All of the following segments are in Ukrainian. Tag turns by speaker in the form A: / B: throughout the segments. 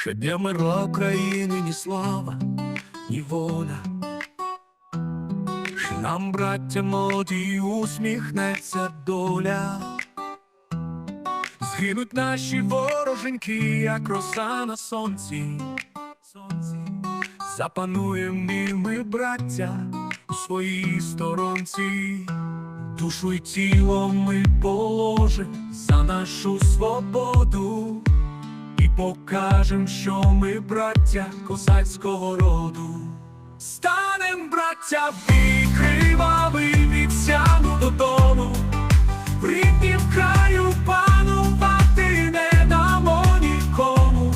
A: Щоб не мирла України ні слава, ні воля. Що нам, браття молоді, усміхнеться доля. Згинуть наші вороженьки, як роса на сонці. сонці. Запануєм і ми, браття, у своїй сторонці. Душу й тіло ми положим за нашу свободу. Покажем, що ми браття козацького роду. Станем, браття, від сяну додому, в ріднім краю панувати не дамо нікому.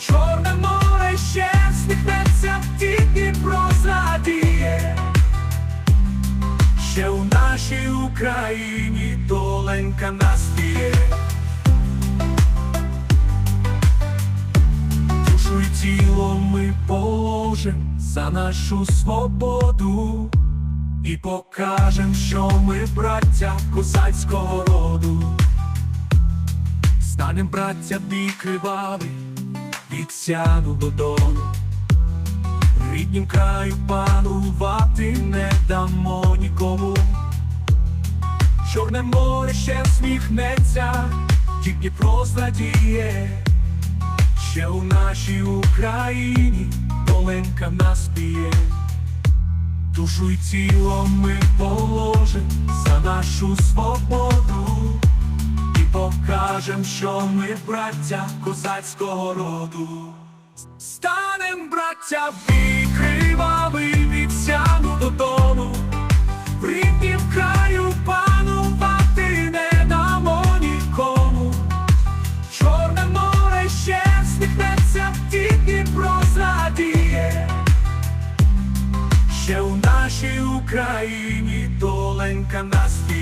A: Чорне море ще сміхнеться, ті Дніпро зрадіє. Ще у нашій Україні доленька наспіє. Положим за нашу свободу і покажем, що ми браття козацького роду. Станем браття бій кривавий, від сяду додому. Ріднім краю панувати не дамо нікому. Чорне море ще сміхнеться, тільки Дніпро. Ще у нашій Україні. Доленька нас п'є, душу й тіло ми положим за нашу свободу. І покажем, що ми браття козацького роду. Станем, браття, викривавий сміхнеться, ті Дніпро. Ще у нашій Україні доленька нас.